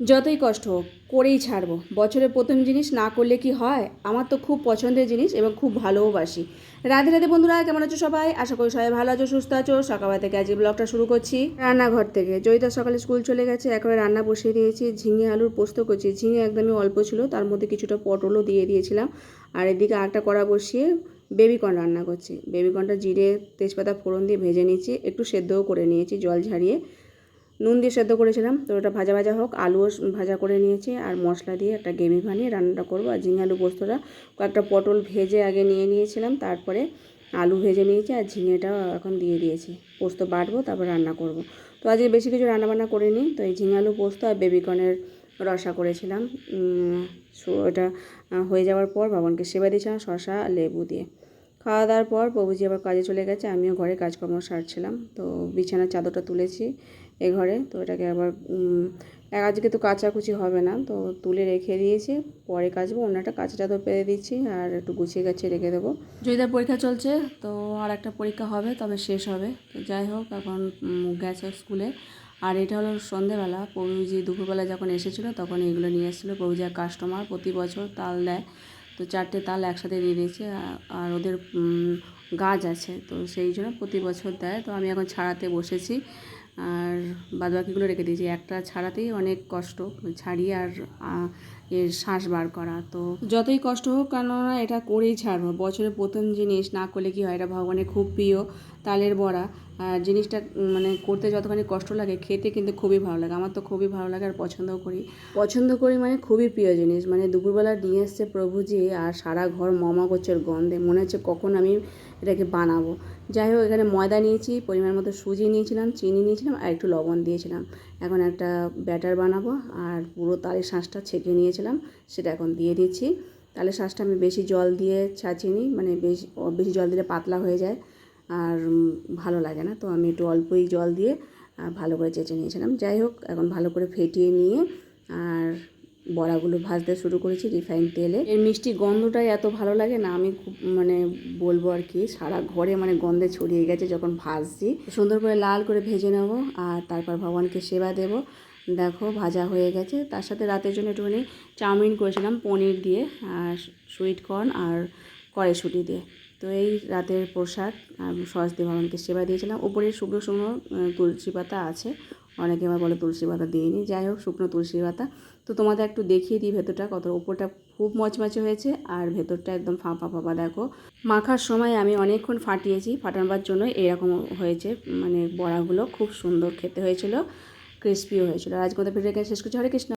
যতই কষ্ট হোক, করেই ছাড়বো। বছরের প্রথম জিনিস না করলে কি হয়? আমার তো খুব পছন্দের জিনিস এবং খুব ভালোবাসি রাধে রাধে বন্ধুরা, কেমন আছো সবাই? আশা করি সবাই ভালো আছো, সুস্থ আছো। সকালবেলা থেকে আজকে ব্লগটা শুরু করছি। রান্নাঘর থেকে। জয়িতা সকালে স্কুল চলে গেছে, একেবারে রান্না বসিয়ে দিয়েছি। ঝিঙে আলুর পোস্ত করছি। ঝিঙে একদমই অল্প ছিল, তার মধ্যে কিছুটা পটলও দিয়ে দিয়েছিলাম। আর এদিকে আরেকটা কড়া বসিয়ে বেবিকর্ন রান্না করছি। বেবিকর্নটা জিরে, তেজপাতা ফোড়ন দিয়ে ভেজে নিয়েছি, একটু সেদ্ধও করে নিয়েছি, জল ঝারিয়ে নুন দিয়ে সেদ্ধ করেছিলাম, তো ওটা ভাজা ভাজা হোক, আলুও ভাজা করে নিয়েছি, আর মশলা দিয়ে একটা গ্রেভি বানিয়ে রান্নাটা করব। আর ঝিঙে আলু পোস্তটা কয়েকটা পটল ভেজে আগে নিয়ে নিয়েছিলাম, তারপরে আলু ভেজে নিয়েছি, আর ঝিঙেটাও এখন দিয়ে দিয়েছি। পোস্ত বাটবো, তারপর রান্না করব। তো আজকে বেশি কিছু রান্না বান্না করিনি, তো এই ঝিঙে আলু পোস্ত আর বেবিকর্নের রসা করেছিলাম। ওটা হয়ে যাওয়ার পর বাবানকে সেবা দিয়েছিলাম শশা লেবু দিয়ে। খাওয়া দাওয়ার পর প্রভুজি আবার কাজে চলে গেছে, আমিও ঘরে কাজকর্ম সারছিলাম, তো বিছানার চাদরটা তুলেছি এ ঘরে। তো এটাকে আবার এক আজকে তো কাচাকুচি হবে না, তো তুলে রেখে দিয়েছি। পরে কাচবো। অন্যটা কাঁচা চাদর পেরে দিচ্ছি আর একটু গুছিয়ে গাছিয়ে রেখে দেবো। জয়িতার পরীক্ষা চলছে, তো আর একটা পরীক্ষা হবে, তবে শেষ হবে। তো যাই হোক, এখন গেছে স্কুলে। আর এটা হলো সন্ধেবেলা। প্রভুজি দুপুরবেলা যখন এসেছিল, তখন এগুলো নিয়ে এসেছিল। প্রভুজি আর কাস্টমার, প্রতি বছর তাল দেয়। তো চারটে তাল একসাথে দিয়ে দিয়েছে। আর ওদের গাছ আছে। তো সেই জন্য প্রতি বছর দেয়। তো আমি এখন ছাড়াতে বসেছি। আর বাদ বাকিগুলো রেখে দিয়েছি। একটা ছাড়াতেই অনেক কষ্ট। ছাড়িয়ে আর এর শ্বাস বার করা। তো যতই কষ্ট হোক, কেননা এটা করেই ছাড়বো। বছরের প্রথম জিনিস না করলে কি হয়? এটা ভগবানের খুব প্রিয়। তালের বড়া। জিনিসটা মানে করতে যতখানি কষ্ট লাগে, খেতে কিন্তু খুবই ভালো লাগে। আমার তো খুবই ভালো লাগে আর পছন্দও করি। পছন্দ করি মানে খুবই প্রিয় জিনিস। মানে দুপুরবেলা নিয়ে এসছে প্রভুজি আর সারা ঘর মমা করছে গন্ধে। মনে হচ্ছে কখন আমি এটাকে বানাবো। যাই হোক, এখানে ময়দা নিয়েছি, পরিমাণ মতো সুজি নিয়েছিলাম, চিনি নিয়েছিলাম আর একটু লবণ দিয়েছিলাম। এখন একটা ব্যাটার বানাবো আর পুরো তালের শাঁসটা ছেঁকে নিয়েছিলাম, সেটা এখন দিয়ে দিচ্ছি। তালের শাঁসটা আমি বেশি জল দিয়ে ছাঁচিয়ে নিই মানে বেশি বেশি জল দিলে পাতলা হয়ে যায়। আর ভালো লাগে না। তো আমি একটু অল্পই জল দিয়ে ভালো করে চেঁচে নিয়েছিলাম। যাই হোক, এখন ভালো করে ফেটিয়ে নিয়ে আর বড়াগুলো ভাজতে শুরু করেছি রিফাইন তেলে। এর মিষ্টি গন্ধটাই এত ভালো লাগে না, আমি খুব মানে বলব আর কি, সারা ঘরে মানে গন্ধে ছড়িয়ে গেছে যখন ভাজছি। সুন্দর করে লাল করে ভেজে নেব আর তারপর ভগবানকে সেবা দেব। দেখো, ভাজা হয়ে গেছে। তার সাথে রাতের জন্য একটুখানি চাউমিন করেছিলাম, পনির দিয়ে আর সুইট কর্ন আর কড়াইশুঁটি দিয়ে। তো এই রাতের প্রসাদ সস ভগবানকে সেবা দিয়েছিলাম। ওপরে শুকনো শুকনো তুলসী পাতা আছে। অনেকে আবার বলে তুলসী পাতা দিইনি। যাই হোক, শুকনো তুলসী পাতা। তো তোমাদের একটু দেখিয়ে দিই ভেতরটা, কত ওপরটা খুব মচমচে হয়েছে আর ভেতরটা একদম ফাঁপা ফাঁপা, দেখো। মাখার সময় আমি অনেকক্ষণ ফাটিয়েছি। ফাটানোর জন্য এরকম হয়েছে মানে বড়াগুলো খুব সুন্দর খেতে হয়েছিল ক্রিস্পিও হয়েছিল। আজকে আমাদের ভিডিওকে শেষ করছি। হরে কৃষ্ণ।